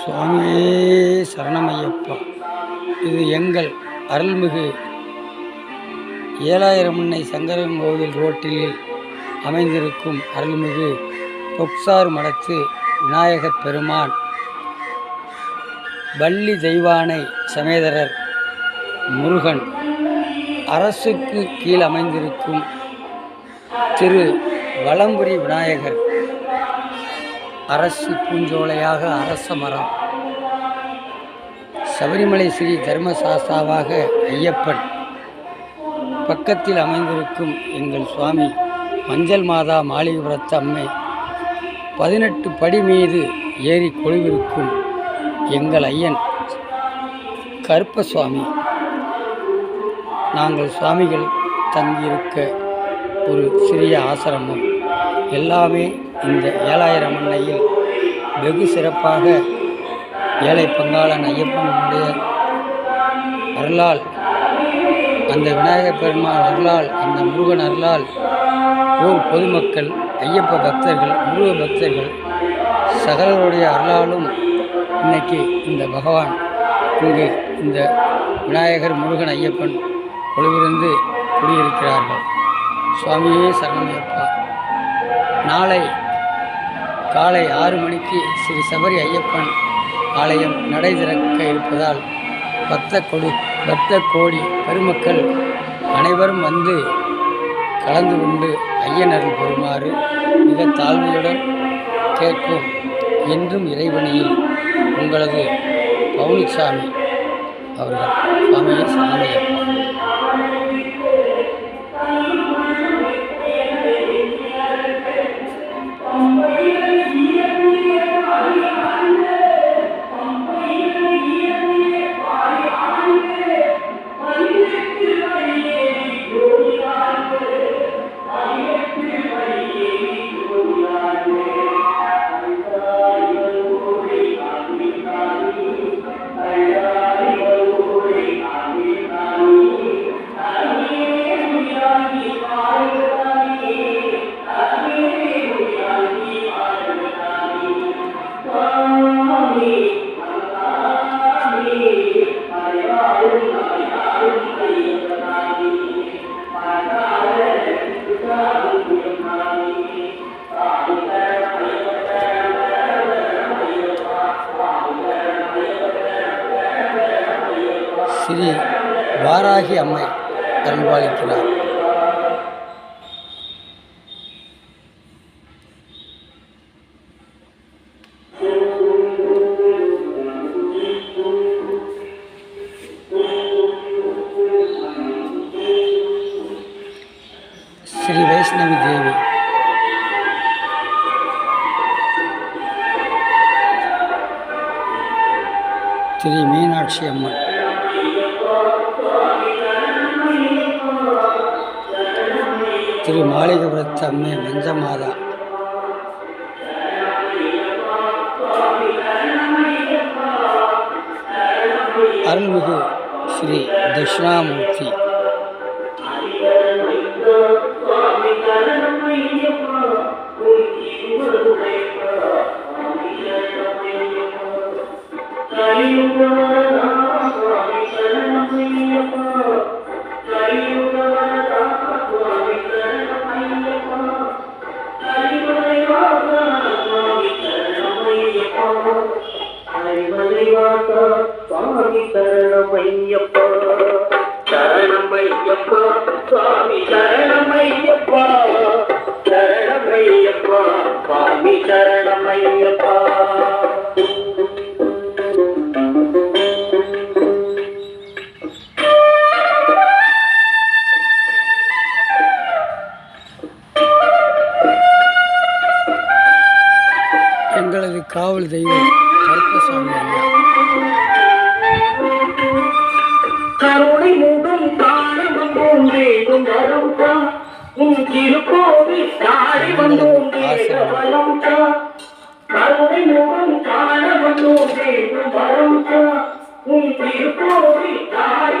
சுவாமியே சரணமையப்பா. இது எங்கள் அருள்மிகு ஏழாயிரம் முன்னை சங்கரன் கோவில் ரோட்டில் அமைந்திருக்கும் அருள்மிகு பொக்சார் மடத்து விநாயகர் பெருமான். வள்ளி தெய்வானை சமேதரர் முருகன். அரசுக்கு கீழ் அமைந்திருக்கும் திரு வலம்புரி விநாயகர். அரசு பூஞ்சோலையாக அரச மரம். சபரிமலை ஸ்ரீ தர்மசாஸ்தாவாக ஐயப்பன். பக்கத்தில் அமைந்திருக்கும் எங்கள் சுவாமி மஞ்சள் மாதா மாளிகபுரத்து அம்மை. பதினெட்டு படி மீது ஏறி கொழுவிருக்கும் எங்கள் ஐயன் கருப்ப சுவாமி நாங்கள் சுவாமிகள் தங்கியிருக்க ஒரு சிறிய ஆசிரமம். எல்லாமே இந்த ஏழாயிரம் அன்னையில் வெகு சிறப்பாக ஏழை பங்காளன் ஐயப்பனுடைய அருளால் அந்த விநாயகர் பெருமாள் அருளால் அந்த முருகன் அருளால் ஊர் பொதுமக்கள் ஐயப்ப பக்தர்கள் முருக பக்தர்கள் சகலருடைய அருளாலும் இன்னைக்கு இந்த பகவான் இங்கு இந்த விநாயகர் முருகன் ஐயப்பன் கொழுவிருந்து குடியிருக்கிறார்கள். சுவாமியே சரணமையப்பா நாளை காலை ஆறு மணிக்கு ஸ்ரீ சபரி ஐயப்பன் ஆலயம் நடை திறக்க இருப்பதால் பக்த கொடு பக்த கோடி பெருமக்கள் அனைவரும் வந்து கலந்து கொண்டு ஐயனர் பெறுமாறு மிக தாழ்மையுடன் கேட்கும் என்றும் இறைவனியில் உங்களது பவுனிசாமி அவர்கள். சுவாமியை சாமியம் ஸ்ரீ வாராகி அம்மை அருள்பாலிக்கிறார் ஸ்ரீ வைஷ்ணவி தேவி திரு மீனாட்சி அம்மன் திரு மாளிகபுரத்து அம்மை மஞ்சமாதா. அருள்மிகு ஸ்ரீ தட்சிணாமூர்த்தி. சுவாமி சரணமையப்பா சரணமையப்பா சுவாமி சரணமையப்பா சரணமையப்பா சுவாமி எங்களது காவல் தெய்வம் கருப்பசாமி ஐயா. கருணை மூடும் காண வந்தோம் வேகும் தா. உன் திருக்கோவி நாடி வந்தோம் வேக தா. கருணை முகம் காண வந்தோம் குண்டரம் தா. உன் திருக்கோவி நாடி